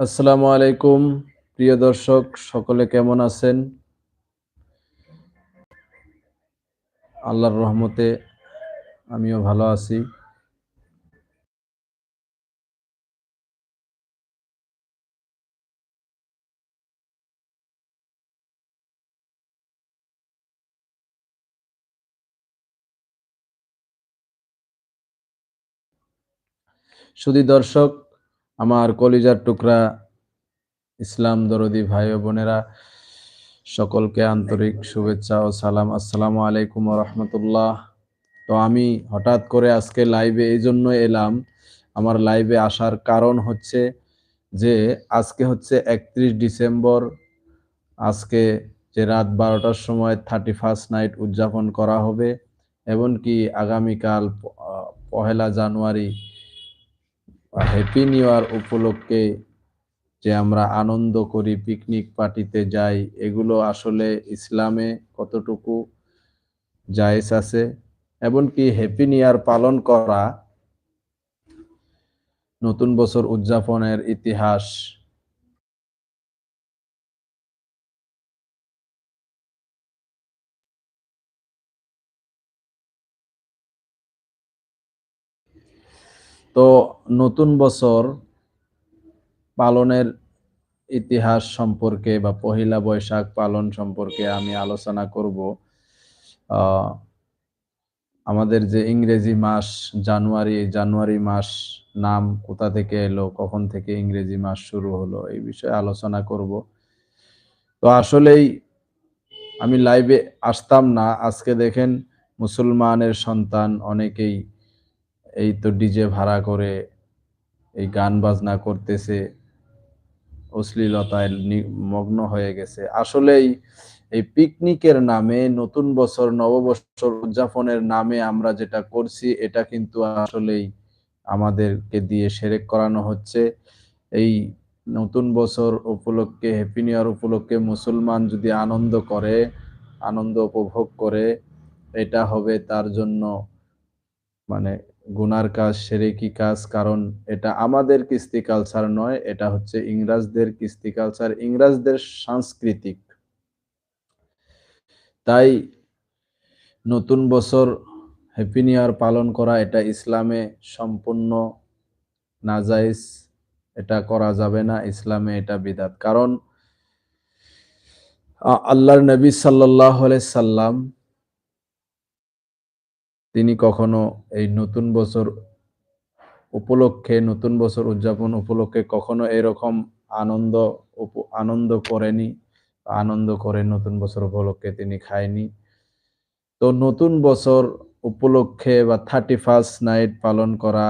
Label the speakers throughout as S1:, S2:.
S1: আসসালামু আলাইকুম প্রিয় দর্শক সকলে কেমন আছেন? আল্লাহর রহমতে আমিও ভালো আছি। শুধু দর্শক আমার কলিজার টুকরা, ইসলাম দরদি ভাই বোনেরা, সকলকে আন্তরিক শুভেচ্ছা ও সালাম। আসসালামু আলাইকুম রহমতুল্লাহ। তো আমি হঠাৎ করে আজকে লাইভে এই জন্য এলাম। আমার লাইভে আসার কারণ হচ্ছে যে, আজকে হচ্ছে একত্রিশ ডিসেম্বর। আজকে যে রাত বারোটার সময় থার্টি ফার্স্ট নাইট উদযাপন করা হবে। এমনকি আগামীকাল পহেলা জানুয়ারি হ্যাপি নিউ ইয়ার উপলক্ষে যে আমরা আনন্দ করি পিকনিক পার্টিতে যাই, এগুলো আসলে ইসলামে কতটুকু জায়েজ আছে? এমনকি হ্যাপি নিউ ইয়ার পালন করা, নতুন বছর উদযাপনের ইতিহাস তো নতুন বছর পালনের ইতিহাস সম্পর্কে বা পহিলা বৈশাখ পালন সম্পর্কে আমি আলোচনা করব। আমাদের যে ইংরেজি মাস জানুয়ারি জানুয়ারি মাস নাম কোথা থেকে এলো, কখন থেকে ইংরেজি মাস শুরু হলো, এই বিষয়ে আলোচনা করব। তো আসলেই আমি লাইভে আসতাম না। আজকে দেখেন মুসলমানের সন্তান অনেকেই এই তো ডিজে ভাড়া করে এই গান বাজনা করতেছে। অশ্লীলতায় মগ্ন হয়ে গেছে। আসলেই এই পিকনিকের নামে, নতুন বছর, নববর্ষর উদযাপনের নামে আমরা যেটা করছি, এটা কিন্তু আসলেই আমাদেরকে দিয়ে সেরেক করানো হচ্ছে। এই নতুন বছর উপলক্ষে হ্যাপি নিউ ইয়ার উপলক্ষে মুসলমান যদি আনন্দ করে, আনন্দ উপভোগ করে, এটা হবে তার জন্য মানে গুনার কাজ, সেরেকি কাজ, কারণ এটা আমাদের কিস্তি কালচার নয়, এটা হচ্ছে ইংরাজদের কিস্তি কালচার ইংরাজদের সাংস্কৃতিক। তাই নতুন বছর হ্যাপি নিউ ইয়ার পালন করা, এটা ইসলামে সম্পূর্ণ নাজাইজ এটা করা যাবে না, ইসলামে এটা বিদাত। কারণ আল্লাহর নবী সাল্লাহ সাল্লাম তিনি কখনো এই নতুন বছর উপলক্ষে, নতুন বছর উদযাপন উপলক্ষে কখনো এরকম আনন্দ আনন্দ করেনি আনন্দ করে নতুন বছর উপলক্ষে তিনি খায়নি। তো নতুন বছর উপলক্ষে বা থার্টি ফার্স্ট নাইট পালন করা,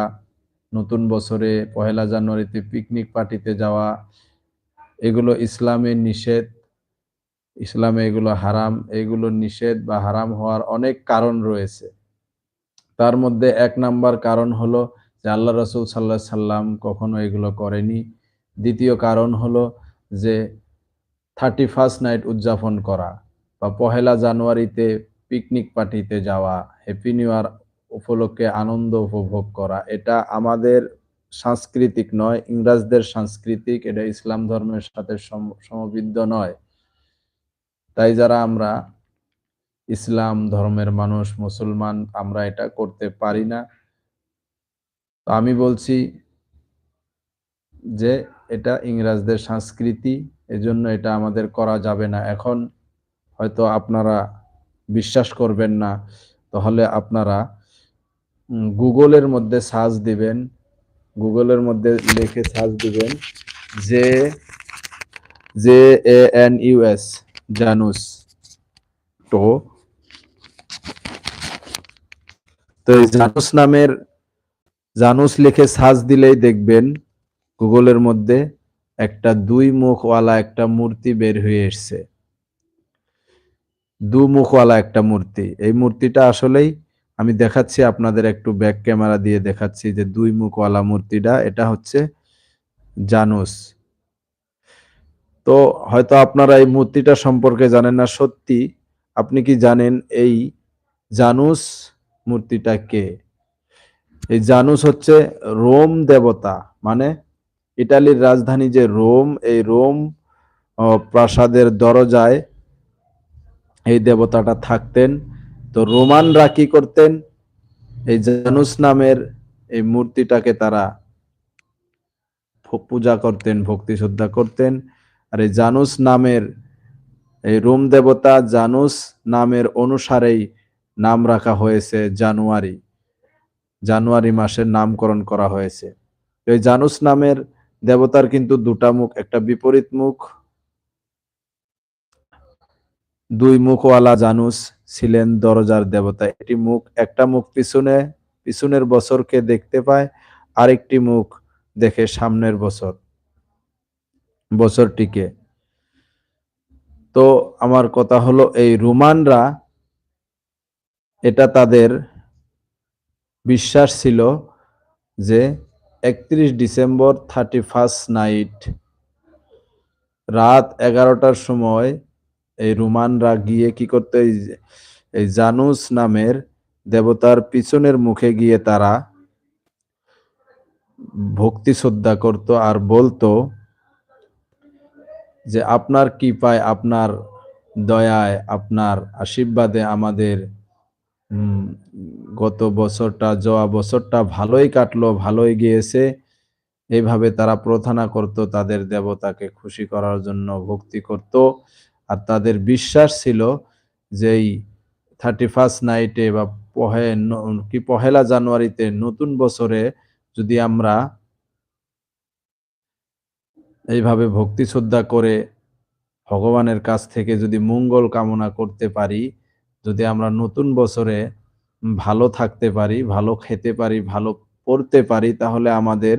S1: নতুন বছরে পহেলা জানুয়ারিতে পিকনিক পার্টিতে যাওয়া, এগুলো ইসলামের নিষেধ। ইসলামে এগুলো হারাম। এগুলো নিষেধ বা হারাম হওয়ার অনেক কারণ রয়েছে। তার মধ্যে এক নাম্বার কারণ হলো যে আল্লাহ রসুল সাল্লাহ সাল্লাম কখনো এগুলো করেনি। দ্বিতীয় কারণ হলো যে থার্টি ফার্স্ট নাইট উদযাপন করা বা পহেলা জানুয়ারিতে পিকনিক পার্টিতে যাওয়া হ্যাপি নিউ ইয়ার উপলক্ষে আনন্দ উপভোগ করা, এটা আমাদের সাংস্কৃতিক নয়, ইংরাজদের সাংস্কৃতিক, এটা ইসলাম ধর্মের সাথে সমবিদ্ধ নয়। তাই যারা আমরা ইসলাম ধর্মের মানুষ, মুসলমান, আমরা এটা করতে পারি না। আমি বলছি যে এটা ইংরাজদের সংস্কৃতি, এজন্য এটা আমাদের করা যাবে না। এখন হয়তো আপনারা বিশ্বাস করবেন না, তাহলে আপনারা গুগলের মধ্যে সার্চ দিবেন, গুগলের মধ্যে লিখে সার্চ দিবেন যে J A N U S Janus. তো তো এই জানুস নামের, জানুস লিখে সার্চ দিলেই দেখবেন গুগলের মধ্যে একটা দুই মুখওয়ালা, একটা মূর্তি বের হয়ে এসছে। দু মুখওয়ালা, একটা মূর্তি। এই মূর্তিটা আসলেই আমি দেখাচ্ছি, আপনাদের একটু ব্যাক ক্যামেরা দিয়ে দেখাচ্ছি যে দুই মুখওয়ালা মূর্তিটা, এটা হচ্ছে জানুস। তো হয়তো আপনারা এই মূর্তিটা সম্পর্কে জানেন না, সত্যি। আপনি কি জানেন এই জানুস মূর্তিটা কে? এই জানুস হচ্ছে রোম দেবতা মানে ইটালির রাজধানী যে রোম, এই রোম প্রাসাদের দরজায় এই দেবতাটা থাকতেন। তো রোমানরা কি করতেন? এই জানুস নামের এই মূর্তিটাকে তারা পূজা করতেন, ভক্তি শ্রদ্ধা করতেন। আর এই জানুস নামের এই রোম দেবতা জানুস নামের অনুসারেই নাম রাখা হয়েছে জানুয়ারি। জানুয়ারি মাসের নামকরণ করা হয়েছে। এই জানুস নামের দেবতার কিন্তু দুটা মুখ, একটা বিপরীত মুখ, দুই মুখওয়ালা জানুস ছিলেন দরজার দেবতা। এটি মুখ, একটা মুখ পিছনে, পিছনের বছরকে দেখতে পায়, আরেকটি মুখ দেখে সামনের বছর, বছরটিকে। তো আমার কথা হলো, এই রোমানরা এটা তাদের বিশ্বাস ছিল যে একত্রিশ ডিসেম্বর থার্টি ফার্স্ট নাইট রাত এগারোটার সময় এই রোমানরা গিয়ে কি করতে? এই জানুস নামের দেবতার পিছনের মুখে গিয়ে তারা ভক্তি শ্রদ্ধা করত আর বলতো যে, আপনার কি পায় আপনার দয়ায়, আপনার আশীর্বাদে আমাদের গত বছরটা যাওয়া বছরটা ভালোই কাটলো, ভালোই গিয়েছে। এইভাবে তারা প্রার্থনা করত, তাদের দেবতাকে খুশি করার জন্য ভক্তি করত। আর তাদের বিশ্বাস ছিল যে এই থার্টি ফার্স্ট নাইটে বা পহে কি পহেলা জানুয়ারিতে নতুন বছরে যদি আমরা এইভাবে ভক্তি শ্রদ্ধা করে ভগবানের কাছ থেকে যদি মঙ্গল কামনা করতে পারি যদি আমরা নতুন বছরে ভালো থাকতে পারি, ভালো খেতে পারি, ভালো পড়তে পারি, তাহলে আমাদের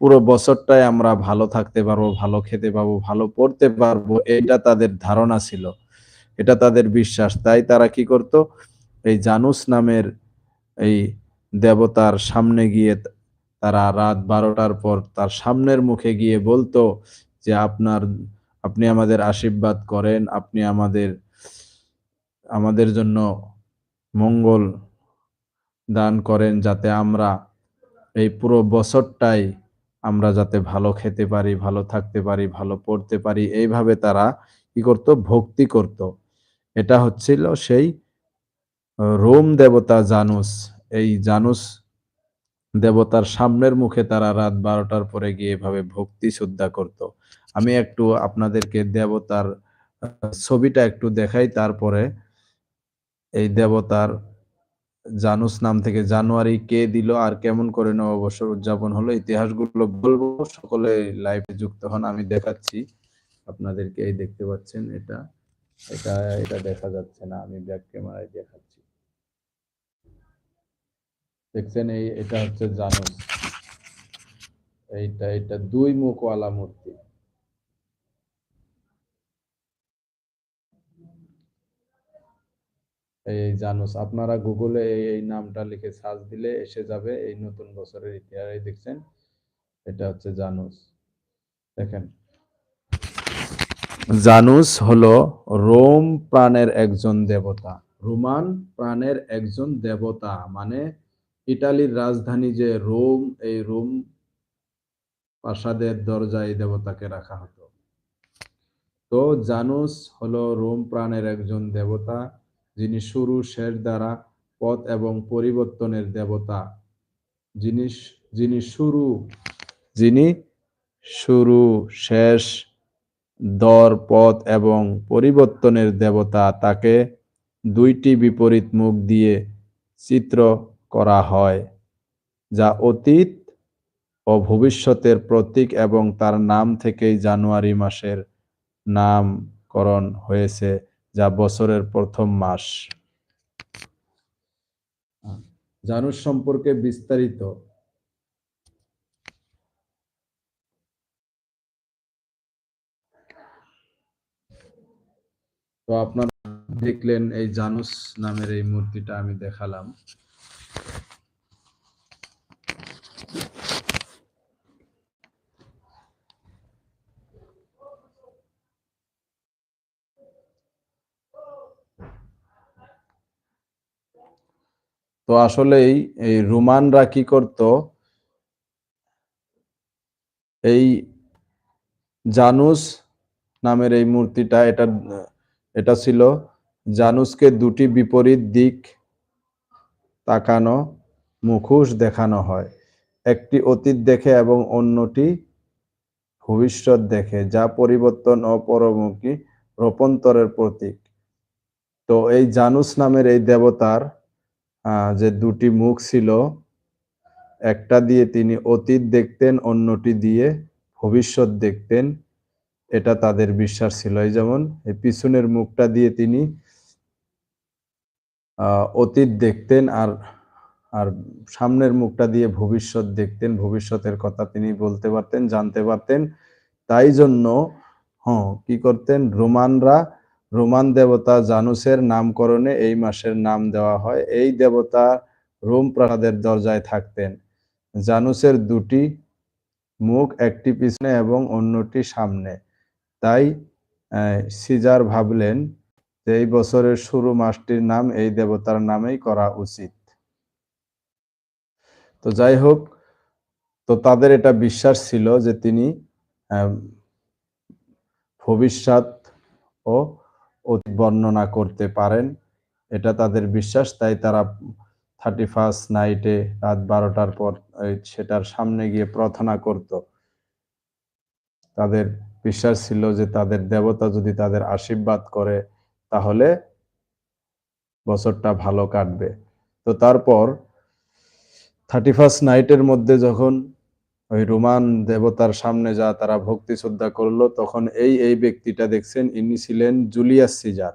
S1: পুরো বছরটাই আমরা ভালো থাকতে পারব, ভালো খেতে পারব ভালো পড়তে পারব এটা তাদের ধারণা ছিল। এটা তাদের বিশ্বাস। তাই তারা কি করত? এই জানুস নামের এই দেবতার সামনে গিয়ে তারা রাত বারোটার পর তার সামনের মুখে গিয়ে বলতো যে, আপনার, আপনি আমাদের আশীর্বাদ করেন, আপনি আমাদের আমাদের জন্য মঙ্গল দান করেন যাতে আমরা এই পুরো বছরটাই আমরা যাতে ভালো খেতে পারি, ভালো থাকতে পারি, ভালো পড়তে পারি। এইভাবে তারা কি করত? ভক্তি করত। এটা হচ্ছিল সেই রোম দেবতা জানুস। এই জানুস দেবতার সামনের মুখে তারা রাত বারোটার পরে গিয়ে এভাবে ভক্তি শ্রদ্ধা করত। আমি একটু আপনাদেরকে দেবতার ছবিটা একটু দেখাই, তারপরে এই দেবতার জানুস নাম থেকে জানুয়ারি কে দিল আর কেমন করে নববর্ষর উদযাপন হলো, ইতিহাসগুলো বলব। সকলে লাইভে যুক্ত হন, আমি দেখাচ্ছি। আপনাদেরকে এই দেখতে পাচ্ছেন, এটা এটা এটা দেখা যাচ্ছে না, আমি ব্যাক ক্যামেরায় দেখাচ্ছি। দেখছেন, এই, এটা হচ্ছে জানুস। এইটা, এটা দুই মুখওয়ালা মূর্তি। এই জানুস, আপনারা গুগলে এই নামটা লিখে সার্চ দিলে এসে যাবে এই নতুন বছরের ইতিহাস দেখছেন। এটা হচ্ছে জানুস। দেখেন। জানুস হলো রোম প্রাণের একজন দেবতা। রোমান প্রাণের একজন দেবতা মানে ইটালির রাজধানী যে রোম, এই রোম প্রাসাদের দরজায় দেবতাকে রাখা হতো। তো জানুস হলো রোম প্রাণের একজন দেবতা। যিনি শুরু, শেষ দ্বারা পথ এবং পরিবর্তনের দেবতা। যিনি যিনি শুরু যিনি শুরু, শেষ দর, পথ এবং পরিবর্তনের দেবতা, তাকে দুইটি বিপরীত মুখ দিয়ে চিত্র করা হয়, যা অতীত ও ভবিষ্যতের প্রতীক এবং তার নাম থেকেই জানুয়ারি মাসের নামকরণ হয়েছে। যা বছরের প্রথম মাস। জানুস সম্পর্কে বিস্তারিত। তো আপনারা দেখলেন এই জানুস নামের এই মূর্তিটা আমি দেখালাম। তো আসলেই এই রোমানরা কি করত? এই জানুস নামের এই মূর্তিটা, এটা এটা ছিল জানুসকে দুটি বিপরীত দিক তাকানো, মুখোশ দেখানো হয়। একটি অতীত দেখে এবং অন্যটি ভবিষ্যৎ দেখে, যা পরিবর্তন ও পরমুখী রূপান্তরের প্রতীক। তো এই জানুস নামের এই দেবতার যে দুটি মুখ ছিল, একটা দিয়ে তিনি অতীত দেখতেন, অন্যটি দিয়ে ভবিষ্যৎ দেখতেন। এটা তাদের বিশ্বাস ছিল। এই যেমন, এই পিছনের মুখটা দিয়ে তিনি অতীত দেখতেন আর আর সামনের মুখটা দিয়ে ভবিষ্যৎ দেখতেন। ভবিষ্যতের কথা তিনি বলতে পারতেন, জানতে পারতেন। তাই জন্য হ্যাঁ কি করতেন? রোমানরা রোমান দেবতা জানুসের নামকরণে এই মাসের নাম দেওয়া হয়। এই দেবতা রোম প্রাসাদের দরজায় থাকতেন। জানুসের দুটি মুখ একটি পিছনে এবং অন্যটি সামনে। তাই সিজার ভাবলেন যে এই বছরের শুরু মাসটির নাম এই দেবতার নামেই করা উচিত। তো যাই হোক, তো তাদের এটা বিশ্বাস ছিল যে তিনি ভবিষ্যৎ ও বর্ণনা করতে পারেন। এটা তাদের বিশ্বাস, তাই তারা থার্টি ফার্স্ট নাইটে রাত বারোটার পর সেটার সামনে গিয়ে প্রার্থনা করত। তাদের বিশ্বাস ছিল যে তাদের দেবতা যদি তাদের আশীর্বাদ করে, তাহলে বছরটা ভালো কাটবে। তো তারপর থার্টি ফার্স্ট নাইটের মধ্যে যখন ওই রোমান দেবতার সামনে যা তারা ভক্তি শ্রদ্ধা করল, তখন এই এই ব্যক্তিটা দেখছেন, ইনি ছিলেন জুলিয়াস সিজার।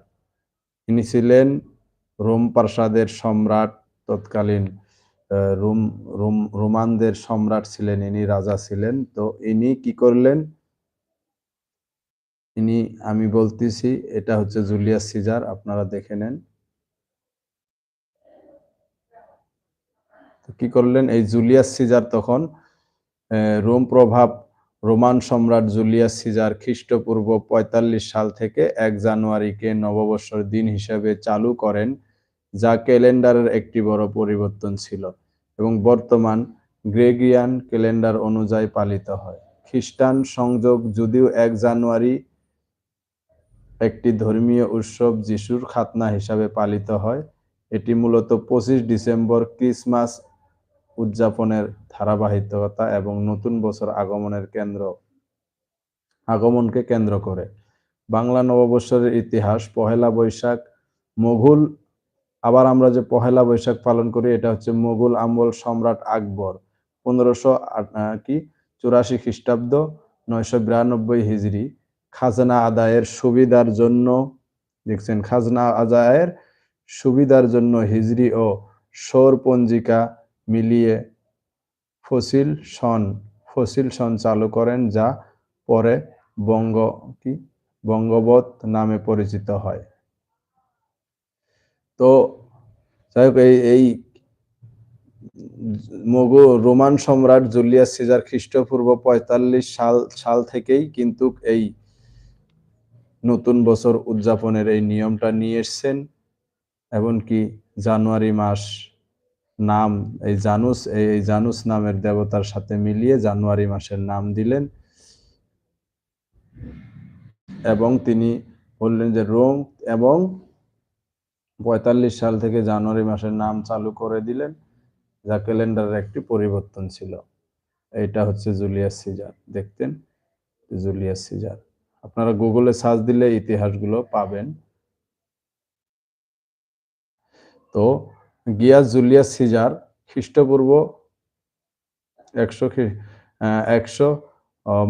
S1: ইনি ছিলেন রোম প্রাসাদের সম্রাট, তৎকালীন রোম রোম, রোমানদের সম্রাট ছিলেন, ইনি রাজা ছিলেন। তো ইনি কি করলেন? ইনি, আমি বলতেছি, এটা হচ্ছে জুলিয়াস সিজার, আপনারা দেখে নেন। কি করলেন? এই জুলিয়াস সিজার তখন রোম প্রভাব, রোমান সম্রাট জুলিয়াস সিজার খ্রিস্টপূর্ব পঁয়তাল্লিশ সাল থেকে এক জানুয়ারিকে নববর্ষর দিন হিসেবে চালু করেন, যা ক্যালেন্ডারের একটি বড় পরিবর্তন ছিল এবং বর্তমান গ্রেগিয়ান ক্যালেন্ডার অনুযায়ী পালিত হয়। খ্রিস্টান সংযোগ যদিও এক জানুয়ারি একটি ধর্মীয় উৎসব যিশুর খাতনা হিসাবে পালিত হয়, এটি মূলত পঁচিশ ডিসেম্বর ক্রিসমাস উদযাপনের ধারাবাহিকতা এবং নতুন বছর আগমনের কেন্দ্র, আগমনকে কেন্দ্র করে। বাংলা নববর্ষের ইতিহাস, পহেলা বৈশাখ, মুঘল, আবার আমরা যে পহেলা বৈশাখ পালন করি, এটা হচ্ছে মুঘল আমল সম্রাট আকবর, পনেরোশো কি? চুরাশি খ্রিস্টাব্দ, নয়শো বিরানব্বই হিজড়ি। খাজনা আদায়ের সুবিধার জন্য, দেখছেন, খাজনা আদায়ের সুবিধার জন্য হিজরি ও সৌর পঞ্জিকা মিলিয়ে ফসিল সন ফসিল সন চালু করেন যা পরে বঙ্গ কি? বঙ্গবত নামে পরিচিত হয়। তো যাই হোক, এই এই মগো রোমান সম্রাট জুলিয়াস সিজার খ্রিস্টপূর্ব পঁয়তাল্লিশ সাল সাল থেকেই কিন্তু এই নতুন বছর উদযাপনের এই নিয়মটা নিয়ে এসছেন। এমনকি জানুয়ারি মাস নাম, এই জানুস এই জানুস নামের দেবতার সাথে মিলিয়ে জানুয়ারি মাসের নাম দিলেন। এবং তিনি বললেন যে, রোম এবং পঁয়তাল্লিশ সাল থেকে জানুয়ারি মাসের নাম চালু করে দিলেন, যা ক্যালেন্ডারের একটি পরিবর্তন ছিল। এটা হচ্ছে জুলিয়াস সিজার। দেখতেন, জুলিয়াস সিজার। আপনারা গুগলে সার্চ দিলে ইতিহাসগুলো পাবেন। তো গিয়াস জুলিয়াস সিজার, খ্রিস্টপূর্ব একশো একশো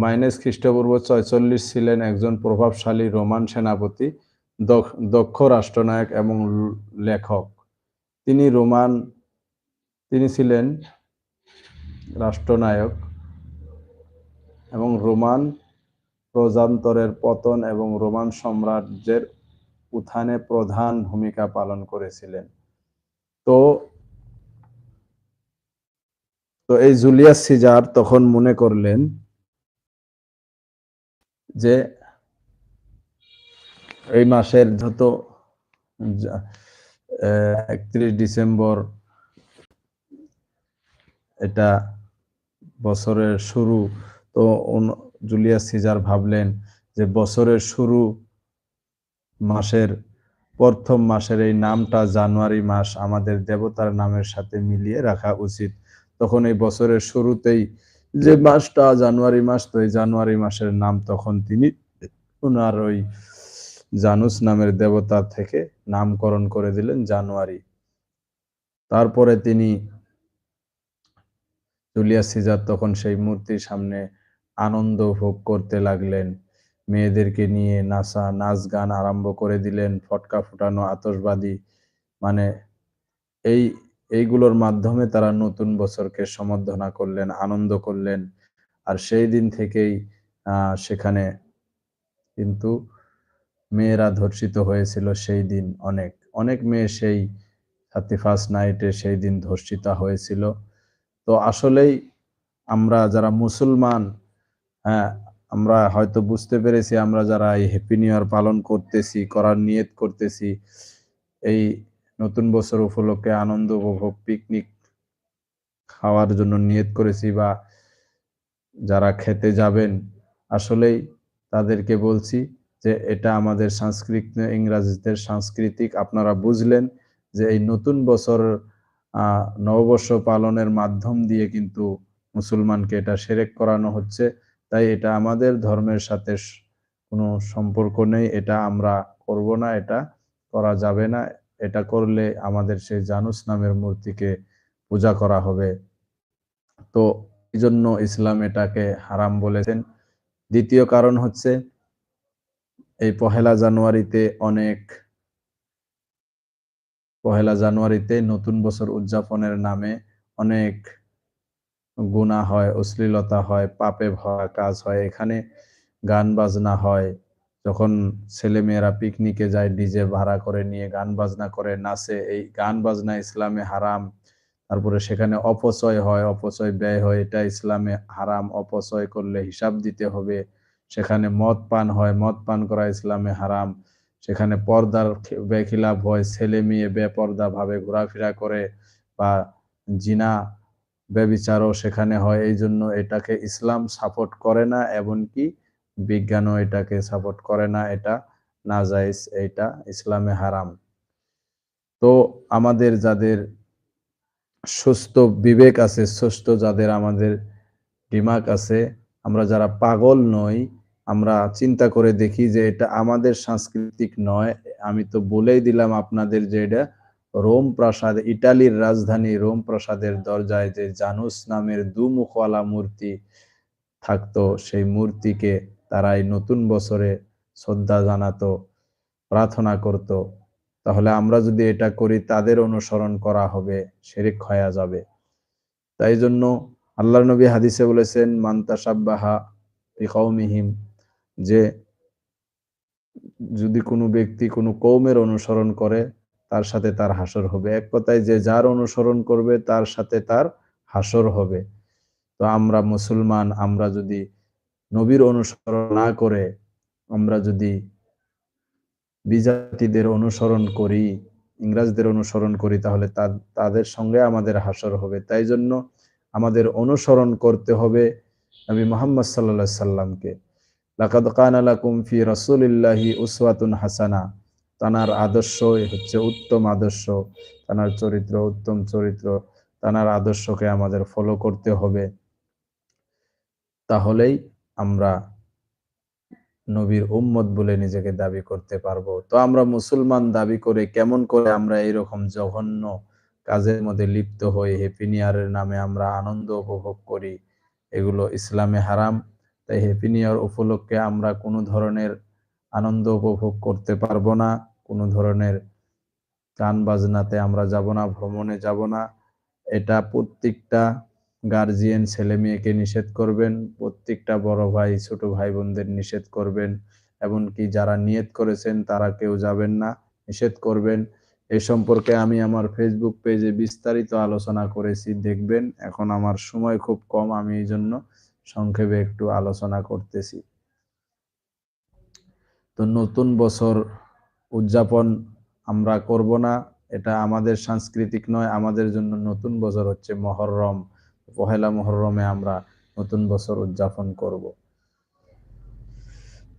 S1: মাইনাস খ্রিস্টপূর্ব ছয়চল্লিশ ছিলেন একজন প্রভাবশালী রোমান সেনাপতি, দক্ষ রাষ্ট্রনায়ক এবং লেখক। তিনি রোমান, তিনি ছিলেন রাষ্ট্রনায়ক এবং রোমান প্রজান্তরের পতন এবং রোমান সাম্রাজ্যের উত্থানে প্রধান ভূমিকা পালন করেছিলেন। তো তো এই জুলিয়াস সিজার তখন মনে করলেন যে এই মাসের যত একত্রিশ ডিসেম্বর এটা বছরের শুরু, তো জুলিয়াস সিজার ভাবলেন যে বছরের শুরু মাসের প্রথম মাসের এই নামটা জানুয়ারি মাস আমাদের দেবতার নামের সাথে মিলিয়ে রাখা উচিত। তখন এই বছরের শুরুতেই যে মাসটা জানুয়ারি মাস, তো এই জানুয়ারি মাসের নাম তখন তিনি ওনার ওই জানুস নামের দেবতা থেকে নামকরণ করে দিলেন জানুয়ারি। তারপরে তিনি জুলিয়াস সিজার তখন সেই মূর্তির সামনে আনন্দ ভোগ করতে লাগলেন। মেয়েদেরকে নিয়ে নাচা, নাচ গান আরম্ভ করে দিলেন, ফটকা ফুটানো আতসবাদী মানে এই, এইগুলোর মাধ্যমে তারা নতুন বছরকে সম্বর্ধনা করলেন, আনন্দ করলেন। আর সেই দিন থেকেই সেখানে কিন্তু মেয়েরা ধর্ষিত হয়েছিল সেই দিন অনেক। অনেক মেয়ে সেই থার্টি ফার্স্ট নাইটে সেই দিন ধর্ষিত হয়েছিল। তো আসলেই আমরা যারা মুসলমান হ্যাঁ আমরা হয়তো বুঝতে পেরেছি, আমরা যারা এই হ্যাপি নিউ ইয়ার পালন করতেছি, করার নিয়ত করতেছি, এই নতুন বছর উপলক্ষে আনন্দ উপভোগ পিকনিক খাওয়ার জন্য নিয়ত করেছি বা যারা খেতে যাবেন, আসলেই তাদেরকে বলছি যে এটা আমাদের সাংস্কৃতিক, ইংরাজিদের সাংস্কৃতিক। আপনারা বুঝলেন যে এই নতুন বছর নববর্ষ পালনের মাধ্যম দিয়ে কিন্তু মুসলমানকে এটা সেরেক করানো হচ্ছে। তাই এটা আমাদের ধর্মের সাথে কোনো সম্পর্ক নেই, এটা আমরা করব না, এটা করা যাবে না, এটা করলে আমাদের সেই জানুস নামের মূর্তিকে পূজা করা হবে। তো এই জন্য ইসলাম এটাকে হারাম বলেছেন। দ্বিতীয় কারণ হচ্ছে, এই পহেলা জানুয়ারিতে অনেক পহেলা জানুয়ারিতে নতুন বছর উদযাপনের নামে অনেক গুণা হয়, অশ্লীলতা হয়, পাপে ভরা কাজ হয়, এখানে গান বাজনা হয়। যখন ছেলে মেয়েরা পিকনিকে যায়, ডিজে ভাড়া করে নিয়ে গান বাজনা করে, নাচে, এই গান বাজনা ইসলামে হারাম। তারপরে সেখানে অপচয় হয়, অপচয় ব্যয় হয়, এটা ইসলামে হারাম, অপচয় করলে হিসাব দিতে হবে। সেখানে মদ পান হয়, মদ পান করা ইসলামে হারাম। সেখানে পর্দার বেখিলাভ হয় ছেলে মেয়ে বেপর্দা ভাবে ঘোরাফেরা করে বা জিনা ব্যবিচারও সেখানে হয়, এই জন্য এটাকে ইসলাম সাপোর্ট করে না, এমনকি বিজ্ঞানও এটাকে সাপোর্ট করে না, এটা না যাইস এইটা ইসলামে হারাম। তো আমাদের যাদের সুস্থ বিবেক আছে, সুস্থ যাদের আমাদের দিমাগ আছে, আমরা যারা পাগল নই, আমরা চিন্তা করে দেখি যে এটা আমাদের সাংস্কৃতিক নয়, আমি তো বলেই দিলাম আপনাদের যে এটা রোম প্রাসাদ, ইটালির রাজধানী রোম প্রাসাদের দরজায় যে জানুস নামের দুমুখওয়ালা মূর্তি থাকতো, সেই মূর্তিকে তারাই নতুন বছরে শ্রদ্ধা জানাতো, প্রার্থনা করত। তাহলে আমরা যদি এটা করি, তাদের অনুসরণ করা হবে, শেরিক হয়ে যাবে। তাই জন্য আল্লাহ নবী হাদিসে বলেছেন মান্তাসাব্বাহা কৌমিহিম যে যদি কোনো ব্যক্তি কোনো কৌমের অনুসরণ করে তার সাথে তার হাসর হবে। এক কথায় যে যার অনুসরণ করবে, তার সাথে তার হাসর হবে। তো আমরা মুসলমান, আমরা যদি নবীর অনুসরণ না করে, আমরা যদি বিজাতিদের অনুসরণ করি, ইংরাজদের অনুসরণ করি, তাহলে তাদের সঙ্গে আমাদের হাসর হবে। তাই জন্য আমাদের অনুসরণ করতে হবে নবী মোহাম্মদ সাল্লা সাল্লামকে। লাকাদ কান আলাকুম ফি রাসূলিল্লাহি উসওয়াতুন হাসানা। তানার আদর্শ হচ্ছে উত্তম আদর্শ, তানার চরিত্র উত্তম চরিত্র, তানার আদর্শকে আমাদের ফলো করতে হবে। তাহলেই আমরা নবীর উম্মত বলে নিজেকে দাবি করতে পারব। তো আমরা মুসলমান দাবি করে কেমন করে আমরা এরকম জঘন্য কাজের মধ্যে লিপ্ত হই হ্যাপি নিয়ারের নামে আমরা আনন্দ উপভোগ করি, এগুলো ইসলামে হারাম। তাই হ্যাপি নিয়ার উপলক্ষে আমরা কোনো ধরনের আনন্দ উপভোগ করতে পারব না। কোনো ধরনের গান বাজনাতে আমরা যাব না, ভ্রমণে যাব না। এটা প্রত্যেকটা গার্জিয়ান ছেলে মেয়েকে নিষেধ করবেন, প্রত্যেকটা বড় ভাই, ছোট ভাই বোনদের নিষেধ করবেন, এমনকি যারা নিয়ত করেছেন তারা কেউ যাবেন না, নিষেধ করবেন। এ সম্পর্কে আমি আমার ফেসবুক পেজে বিস্তারিত আলোচনা করেছি, দেখবেন। এখন আমার সময় খুব কম, আমি এই জন্য সংক্ষেপে একটু আলোচনা করতেছি। তো নতুন বছর উদযাপন আমরা করব না। এটা আমাদের সাংস্কৃতিক নয়, আমাদের জন্য নতুন বছর হচ্ছে মহরম। পহেলা মহরমে আমরা নতুন বছর উদযাপন করব।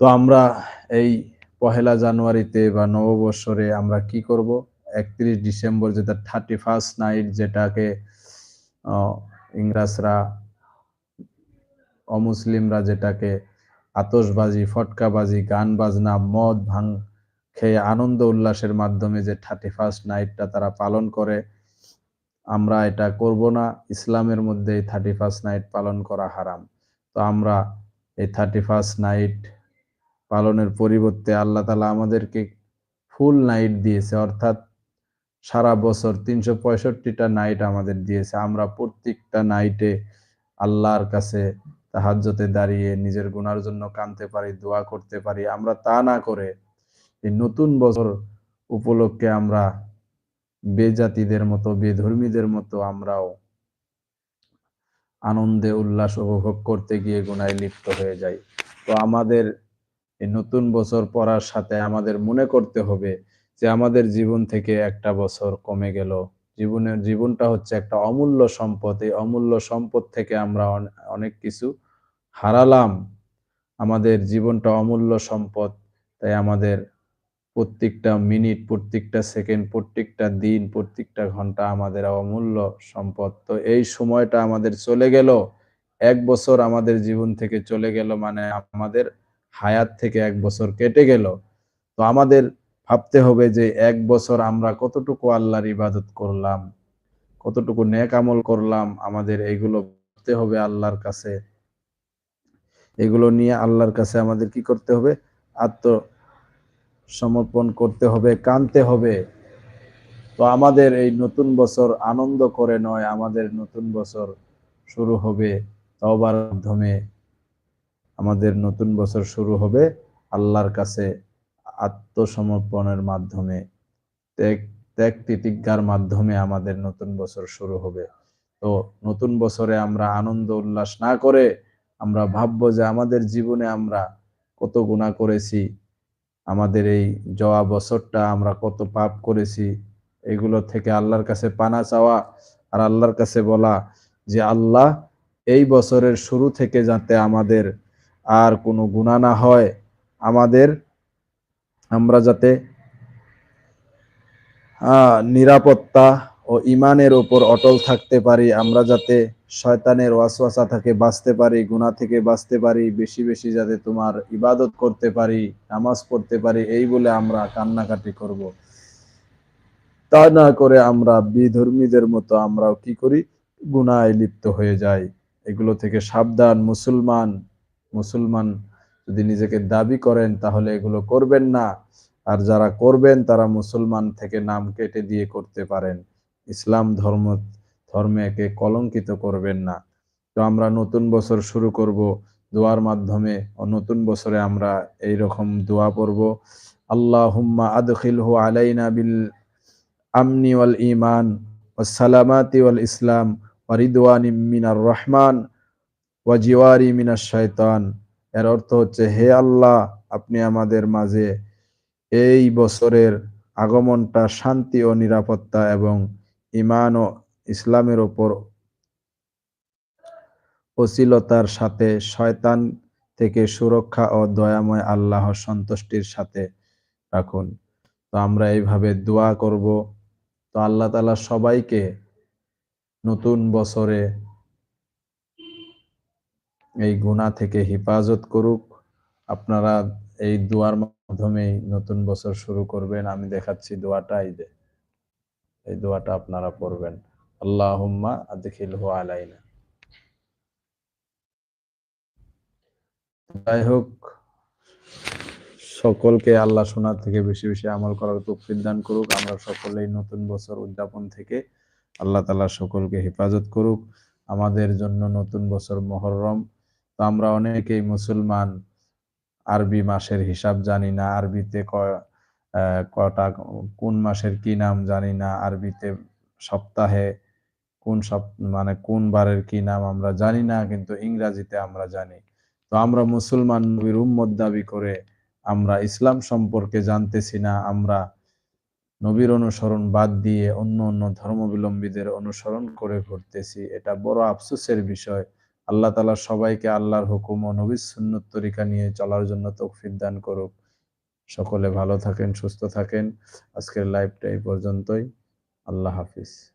S1: তো আমরা এই পহেলা জানুয়ারিতে বা নববৎসরে আমরা কি করব? একত্রিশ ডিসেম্বর যেটা থার্টি ফার্স্ট নাইট যেটাকে ইংরাজরা, অমুসলিমরা যেটাকে আতসবাজি ফটকাবাজি গান বাজনা মদ ভাং খেয়ে আনন্দ উল্লাসের মাধ্যমে যে থার্টি ফার্স্ট নাইটটা তারা পালন করে, আমরা এটা করব না। ইসলামের মধ্যে এই থার্টি ফার্স্ট নাইট পালন করা হারাম। তো আমরা এই থার্টি ফার্স্ট নাইট পালনের পরিবর্তে আল্লাহ তালা আমাদেরকে ফুল নাইট দিয়েছে, অর্থাৎ সারা বছর তিনশো পঁয়ষট্টিটা নাইট আমাদের দিয়েছে। আমরা প্রত্যেকটা নাইটে আল্লাহর কাছে তাহাজ্যতে দাঁড়িয়ে নিজের গুনার জন্য কানতে পারি, দোয়া করতে পারি। আমরা তা না করে এই নতুন বছর উপলক্ষে আমরা বেজাতিদের মতো, বেধর্মীদের মতো আমরাও আনন্দে উল্লাস উপভোগ করতে গিয়ে গুনায় লিপ্ত হয়ে যাই। তো আমাদের এই নতুন বছর পড়ার সাথে আমাদের মনে করতে হবে যে আমাদের জীবন থেকে একটা বছর কমে গেল। জীবনের, জীবনটা হচ্ছে একটা অমূল্য সম্পদ। এই অমূল্য সম্পদ থেকে আমরা অনেক কিছু হারালাম। আমাদের জীবনটা অমূল্য সম্পদ, তাই আমাদের প্রত্যেকটা মিনিট, প্রত্যেকটা সেকেন্ড, প্রত্যেকটা দিন, প্রত্যেকটা ঘণ্টা আমাদের অমূল্য সম্পদ। তো এই সময়টা আমাদের চলে গেল। এক বছর আমাদের জীবন থেকে চলে গেল মানে আমাদের হায়াত থেকে এক বছর কেটে গেল। তো আমাদের ভাবতে হবে যে এক বছর আমরা কতটুকু আল্লাহর ইবাদত করলাম, কতটুকু নেক আমল করলাম, আমাদের এইগুলো ভাবতে হবে আল্লাহর কাছে। এগুলো নিয়ে আল্লাহর কাছে আমাদের কি করতে হবে? আত্ম সমর্পণ করতে হবে, কানতে হবে। তো আমাদের এই নতুন বছর আনন্দ করে নয়, আমাদের নতুন বছর শুরু হবে তবার মাধ্যমে। আমাদের নতুন বছর শুরু হবে আল্লাহর কাছে আত্মসমর্পণের মাধ্যমে, ত্যাগ ত্যাগ তিতিজ্ঞার মাধ্যমে আমাদের নতুন বছর শুরু হবে। তো নতুন বছরে আমরা আনন্দ উল্লাস না করে আমরা ভাববো যে আমাদের জীবনে আমরা কত গুণা করেছি আমাদের এই জয়া বছরটা আমরা কত পাপ করেছি, এগুলো থেকে আল্লাহর কাছে পানা চাওয়া আর আল্লাহর কাছে বলা যে, আল্লাহ, এই বছরের শুরু থেকে যাতে আমাদের আর কোনো গুণা না হয়, আমাদের আমরা যাতে নিরাপত্তা ও ইমানের ওপর অটল থাকতে পারি, আমরা যাতে শয়তানের ওয়াসওয়াসা থেকে বাঁচতে পারি গুণা থেকে বাঁচতে পারি, বেশি বেশি যাতে তোমার ইবাদত করতে পারি, নামাজ পড়তে পারি, এই বলে আমরা কান্নাকাটি করব। তা না করে আমরা বিধর্মীদের মতো আমরাও কি করি? গুনায় লিপ্ত হয়ে যাই। এগুলো থেকে সাবধান মুসলমান। মুসলমান যদি নিজেকে দাবি করেন, তাহলে এগুলো করবেন না। আর যারা করবেন, তারা মুসলমান থেকে নাম কেটে দিয়ে করতে পারেন। ইসলাম ধর্ম, ধর্মেকে কলঙ্কিত করবেন না। তো আমরা নতুন বছর শুরু করব। দোয়ার মাধ্যমে নতুন বছরে আমরা এই রকম দোয়া পড়ব। আল্লাহ হুম্মা আদখিল হু আলাইনা বিল আমনি ওয়াল ইমান সালামাতি ওয়াল ইসলাম ওয়ারিদওয়ানি মিনার রহমান ওয়াজিওয়ারি মিনার শয়তান এর অর্থ হচ্ছে, হে আল্লাহ, আপনি আমাদের মাঝে এই বছরের আগমনটা শান্তি ও নিরাপত্তা এবং ইমান ও ইসলামের ওপর অশীলতার সাথে শয়তান থেকে সুরক্ষা ও দয়াময় আল্লাহর সন্তুষ্টির সাথে রাখুন। তো আমরা এইভাবে দোয়া করব। তো আল্লাহ তালা সবাইকে নতুন বছরে এই গুণা থেকে হেফাজত করুক। আপনারা এই দোয়ার মাধ্যমেই নতুন বছর শুরু করবেন। আমি দেখাচ্ছি দোয়াটা, এই এই দোয়াটা আপনারা পড়বেন। আল্লাহুম্মা আদখিলহু আলাইনা। যাই হোক সকলকে আল্লাহ শোনার থেকে বেশি বেশি আমল করার তৌফিক দান করুক। আমরা সকলেই নতুন বছর উদযাপন থেকে আল্লাহ তালা সকলকে হেফাজত করুক। আমাদের জন্য নতুন বছর মহরম। তো আমরা অনেকেই মুসলমান, আরবি মাসের হিসাব জানি না, আরবিতে কটা, কোন মাসের কি নাম জানি না, আরবিতে সপ্তাহে কোন সপ মানে কোন বারের কি নাম আমরা জানি না, কিন্তু ইংরাজিতে আমরা জানি। তো আমরা মুসলমান নবীর উম্মত দাবি করে আমরা ইসলাম সম্পর্কে জানতেছি না, আমরা নবীর অনুসরণ বাদ দিয়ে অন্য অন্য ধর্মাবলম্বীদের অনুসরণ করে ঘুরতেছি, এটা বড় আফসোসের বিষয়। আল্লাহ তালা সবাইকে আল্লাহর হুকুম ও নবীর সুন্নত তরিকা নিয়ে চলার জন্য তৌফিক দান করুক। সকলে ভালো থাকেন সুস্থ থাকেন। আজকের লাইভটা এই পর্যন্তই। আল্লাহ হাফিজ।